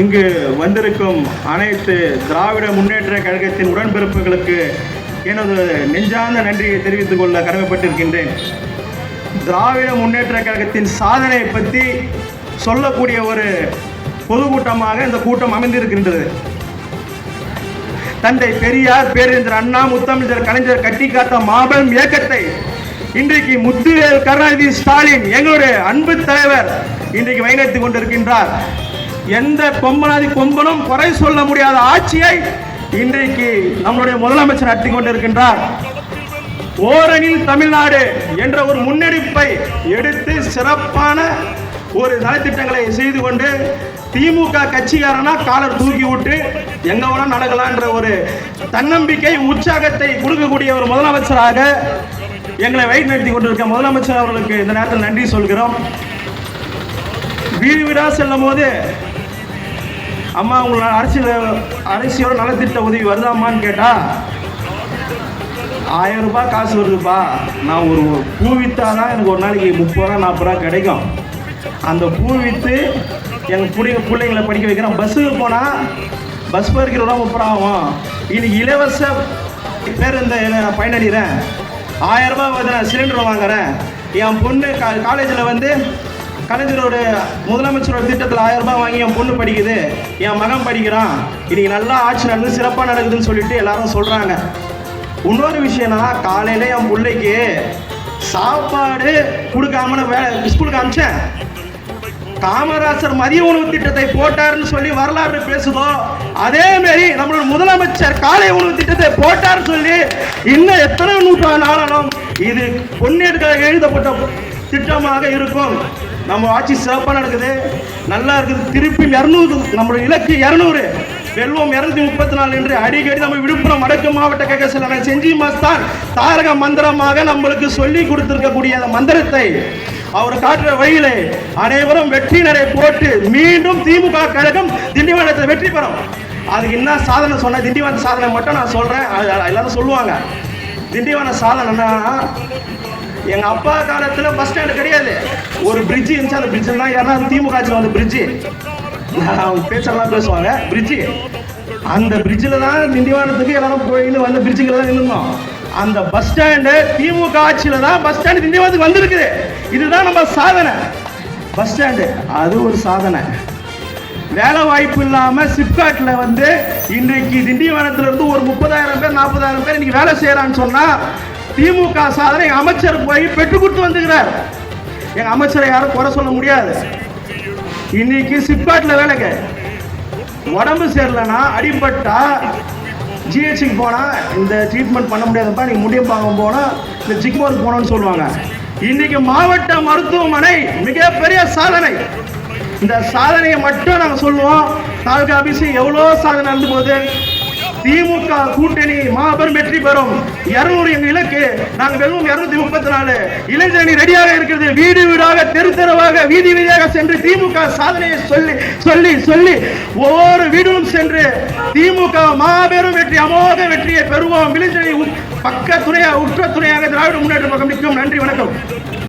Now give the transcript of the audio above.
இங்கு வந்திருக்கும் அனைத்து திராவிட முன்னேற்ற கழகத்தின் உடன்பிறப்புகளுக்கு எனது நெஞ்சார்ந்த நன்றியை தெரிவித்துக் கொள்ள கடமைப்பட்டிருக்கின்றேன். திராவிட முன்னேற்ற கழகத்தின் சாதனையை பற்றி சொல்லக்கூடிய ஒரு பொதுக்கூட்டமாக இந்த கூட்டம் அமைந்திருக்கின்றது. தந்தை பெரியார் பேரறிஞர் அண்ணா முத்தமிழர் கலைஞர் கட்டி காத்த மாபெரும் இயக்கத்தை இன்றைக்கு முத்துவேல் கருணாநிதி ஸ்டாலின் எங்களுடைய அன்பு தலைவர் இன்றைக்கு வழிநடத்தி கொண்டிருக்கின்றார். எந்த கொம்பனாதி கொம்பனும் குறை சொல்ல முடியாத ஆட்சியை இன்றைக்கு நம்மளுடைய முதலமைச்சர் நடத்தி கொண்டிருக்கின்றார். ஓரணில் தமிழ்நாடு என்ற ஒரு முன்னெடுப்பை எடுத்து சிறப்பான ஒரு நலத்திட்டங்களை செய்து கொண்டு திமுக கட்சிக்காரனா காலர் தூக்கி விட்டு எங்க வேணா நடக்கலான்ற ஒரு தன்னம்பிக்கை உற்சாகத்தை கொடுக்கக்கூடிய ஒரு முதலமைச்சராக எங்களை வழி நடத்தி கொண்டிருக்க முதலமைச்சர் அவர்களுக்கு இந்த நேரத்தில் நன்றி சொல்கிறோம். வீடு வீடாக செல்லும் போது அம்மா உங்களோட அரசியல் அரசியோட நலத்திட்ட உதவி வருதாமான்னு கேட்டா ஆயிரம் ரூபாய் காசு வருதுப்பா. நான் ஒரு பூ வித்தாதான் எனக்கு ஒரு நாளைக்கு முப்பது ரூபா நாற்பது ரூபா கிடைக்கும். அந்த பூ விற்று எங்கள் பிள்ளைங்க பிள்ளைங்களை படிக்க வைக்கிறேன். பஸ்ஸுக்கு போனால் பஸ் ஃபேருக்கு ரூபா முப்பது ரூபா ஆகும்? இன்னைக்கு இலவச பேர் நான் பயனடைகிறேன்? ஆயிரம் ரூபாய் வந்து நான் சிலிண்டர் வாங்குறேன். என் பொண்ணு கா காலேஜில் வந்து கலைஞரோட முதலமைச்சரோட திட்டத்தில் ஆயிரம் ரூபாய் வாங்கி என் பொண்ணு படிக்குது. என் மகன் படிக்கிறான். இன்னைக்கு நல்லா ஆட்சி நடந்து சிறப்பாக நடக்குதுன்னு சொல்லிட்டு எல்லாரும் சொல்கிறாங்க இன்னொரு விஷயம்னா காலையில என் பிள்ளைக்கு சாப்பாடு கொடுக்காம வேலை ஸ்கூலுக்கு அனுப்பிச்சேன். காமராசர் மதிய உணவு திட்டத்தை போட்டாருன்னு சொல்லி வரலாறு பேசுதோ அதே மாதிரி நம்மளோட முதலமைச்சர் காலை உணவு திட்டத்தை போட்டாருன்னு சொல்லி இன்னும் எத்தனை நூற்றாண்டு ஆனாலும் இது பொன்னேற்காக எழுதப்பட்ட திட்டமாக இருக்கும். நம்ம ஆட்சி சிறப்பாக நடக்குது. நல்லா இருக்குது. திருப்பி இரநூறு நம்மளோட இலக்கு இரநூறு. வெல்வம் இருநூத்தி முப்பத்தி நாலு என்று அடிக்கடி நம்ம விழுப்புரம் வடக்கு மாவட்ட கழக செஞ்சி மாஸ்தான் தாரக மந்திரமாக நம்மளுக்கு சொல்லி கொடுத்திருக்கக்கூடிய அந்த மந்திரத்தை அவர் காட்டுற வழியிலே அனைவரும் வெற்றி போட்டு மீண்டும் திமுக கழகம் திண்டிவனத்தில் வெற்றி பெறும். அதுக்கு என்ன சாதனை சொன்ன திண்டிவன சாதனை மட்டும் நான் சொல்கிறேன் எல்லாரும் சொல்லுவாங்க. திண்டிவன சாதனைன்னா எங்க அப்பா காலத்துல பஸ் ஸ்டாண்ட் கிடையாது. ஒரு பிரிட்ஜ் இருந்துச்சு அந்த பிரிட்ஜில் தான் யாரா திமுக ஆட்சியில் வந்த பிரிட்ஜ் அவங்க பேச்செல்லாம் பேசுவாங்க. பிரிட்ஜு அந்த பிரிட்ஜில் தான் திண்டிவனத்துக்கு எல்லாரும் போயின்னு வந்த பிரிட்ஜுக்கு தான் நின்றுந்தோம் அந்த பஸ் ஸ்டாண்டு திமுக ஆட்சியில் தான் பஸ் ஸ்டாண்டு திண்டிவனத்துக்கு வந்திருக்குது. இதுதான் நம்ம சாதனை. பஸ் ஸ்டாண்டு அது ஒரு சாதனை. வேலை வாய்ப்பு இல்லாமல் சிப்காட்டில் வந்து இன்றைக்கு திண்டிவனத்துலேருந்து ஒரு முப்பதாயிரம் பேர் நாற்பதாயிரம் பேர் இன்றைக்கி வேலை செய்கிறான்னு சொன்னால் திமுக சாதனை அமைச்சர் போய் பெற்று கொடுத்து வந்துக்கிறார் எங்க அமைச்சரை யாரும் குறை சொல்ல முடியாது. இன்னைக்கு சிப்காட்ல வேலைக்கு உடம்பு சரியில்லைன்னா அடிபட்டா ஜிஹெச்சுக்கு போனா இந்த ட்ரீட்மெண்ட் பண்ண முடியாதப்பா நீங்க முடியும் பார்க்க போனா இந்த ஜிக்மோருக்கு போனோம்னு சொல்லுவாங்க. இன்னைக்கு மாவட்ட மருத்துவமனை மிகப்பெரிய சாதனை. இந்த சாதனையை மட்டும் நாங்கள் சொல்லுவோம். தாலுகா ஆபீஸ் எவ்வளோ சாதனை நடந்து போகுது? திமுக கூட்டணி வெற்றி பெறும் இருநூறு எங்க இலக்கு. நாங்க வெல்லும் இருநூத்தி முப்பத்தி நாலு இளைஞரணி ரெடியாக இருக்கிறது. வீடு வீடாக தெரு தெருவாக வீதி வீதியாக சென்று திமுக சாதனையை சொல்லி சொல்லி சொல்லி ஒவ்வொரு வீடும் சென்று திமுக மாபெரும் வெற்றி அமோக வெற்றியை பெறுவோம். இளைஞரணி பக்க துணையாக உற்ற துணையாக திராவிட முன்னேற்ற கழகம் நிற்கும். நன்றி வணக்கம்.